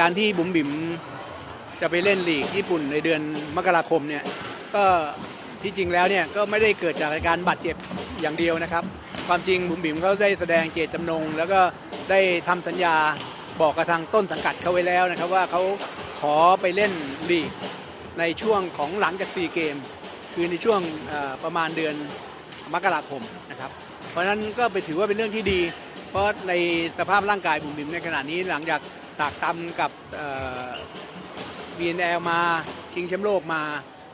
การที่บุ๋มบิ๋มจะไปเล่นลีกญี่ปุ่นในเดือนมกราคมเนี่ยก็ที่จริงแล้วเนี่ยก็ไม่ได้เกิดจากการบาดเจ็บอย่างเดียวนะครับ ความจริงบุ๋มบิ๋มเขาได้แสดงเจตจำนง แล้วก็ได้ทำสัญญาบอกกับทางต้นสังกัดเขาไว้แล้วนะครับ ว่าเขาขอไปเล่นลีกในช่วงของหลังจากซีเกม คือในช่วงประมาณเดือนมกราคมนะครับ เพราะฉะนั้นก็ไปถือว่าเป็นเรื่องที่ดี เพราะในสภาพร่างกายบุ๋มบิ๋มในขณะนี้หลังจาก ตากตำกับบีเอ็นแอลมาชิงแชมป์โลกมา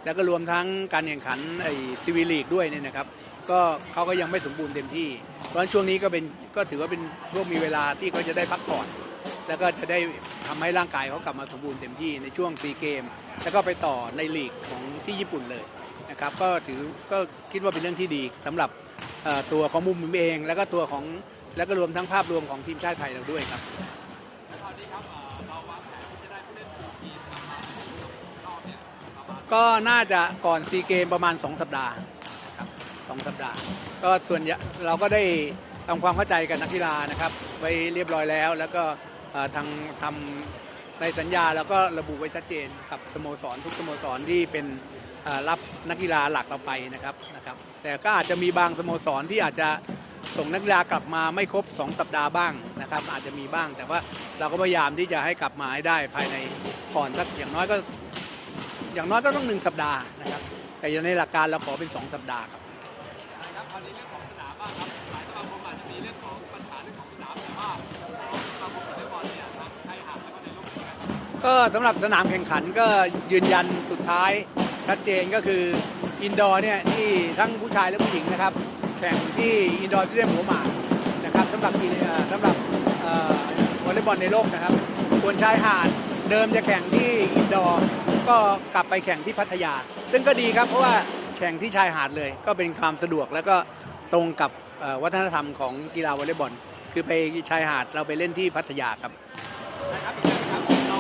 แล้วก็รวมทั้งการแข่งขันไอซีวีลีกด้วยเนี่ยนะครับ ก็เขาก็ยังไม่สมบูรณ์เต็มที่ เพราะฉะนั้นช่วงนี้ก็เป็นก็ถือว่าเป็นพวกมีเวลาที่เขาจะได้พักผ่อนแล้วก็จะได้ทำให้ร่างกายเขากลับมาสมบูรณ์เต็มที่ในช่วงซีเกม แล้วก็ไปต่อในลีกของที่ญี่ปุ่นเลยนะครับ ก็ถือก็คิดว่าเป็นเรื่องที่ดีสำหรับตัวของมุมผมเอง แล้วก็ตัวของแล้วก็รวมทั้งภาพรวมของทีมชาติไทยเราด้วยครับ ก็น่าจะก่อนซีเกมประมาณ 2 สัปดาห์ครับสองสัปดาห์ ก็ส่วนใหญ่เราก็ได้ทำความเข้าใจกับนักกีฬานะครับ ไว้เรียบร้อยแล้ว แล้วก็ทางทำในสัญญาแล้วก็ระบุไว้ชัดเจนกับสโมสรทุกสโมสรที่เป็นรับนักกีฬาหลักเราไปนะครับนะครับ แต่ก็อาจจะมีบางสโมสรที่อาจจะส่งนักกีฬากลับมาไม่ครบ 2 สัปดาห์บ้างนะครับ อาจจะมีบ้าง แต่ว่าเราก็พยายามที่จะให้กลับมาให้ได้ภายในก่อนสักอย่างน้อยก็ อย่างน้อยก็ต้องหนึ่งสัปดาห์นะครับ แต่ในหลักการเราขอเป็น 2 สัปดาห์ครับครับคราวนี้เรื่องของสนามบ้างครับหลายสมาคมอาจจะมีเรื่องของปัญหาเรื่องของสนามแต่ว่าของสมาคมวอลเลย์บอลเนี่ยทางไทยหักแล้วก็ในรูปแบบก็สำหรับสนามแข่งขันก็ยืนยันสุดท้ายชัดเจนก็คืออินดอร์เนี่ยที่ทั้งผู้ชายและผู้หญิงนะครับ แข่งที่อินดอร์ที่เรียกหัวหมากนะครับสำหรับกีฬาสำหรับเอ่อวอลเลย์บอลในโลกนะครับส่วนชายหาด เดิมจะแข่งที่อินดอร์ก็กลับไปแข่งที่พัทยา ซึ่งก็ดีครับเพราะว่าแข่งที่ชายหาดเลย ก็เป็นความสะดวกแล้วก็ตรงกับเอ่อวัฒนธรรมของกีฬาวอลเลย์บอลคือไปชายหาดเราไปเล่นที่พัทยาครับนะครับอีกอย่างนะครับเรา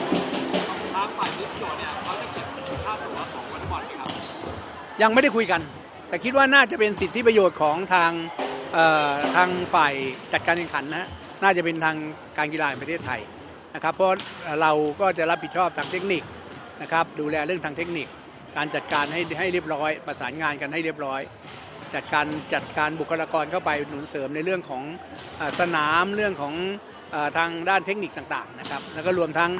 ทางฝ่ายนิติโจทย์เนี่ยเขาจะเก็บภาพหัวของวอลเลย์บอลไหมครับยังไม่ได้คุยกัน แต่คิดว่าน่าจะเป็นสิทธิประโยชน์ของทางเอ่อทางฝ่ายจัดการแข่งขันนะน่าจะเป็นทางการกีฬาแห่งประเทศไทย นะครับเพราะเราก็จะรับผิดชอบทางเทคนิคนะครับดูแลเรื่องทางเทคนิค การจัดการให้ให้เรียบร้อย ประสานงานกันให้เรียบร้อย จัดการจัดการบุคลากรเข้าไปหนุนเสริมในเรื่องของสนามเรื่องของทางด้านเทคนิคต่างๆนะครับแล้วก็รวมทั้ง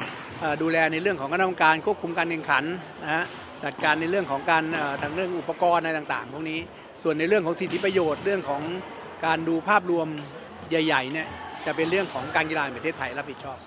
ดูแลในเรื่องของคณะกรรมการควบคุมการแข่งขันนะฮะจัดการในเรื่องของการทางเรื่องอุปกรณ์อะไรต่างๆ พวกนี้ส่วนในเรื่องของสิทธิประโยชน์เรื่องของการดูภาพรวมใหญ่ๆเนี่ยจะเป็นเรื่องของการกีฬาแห่งประเทศไทยรับผิดชอบ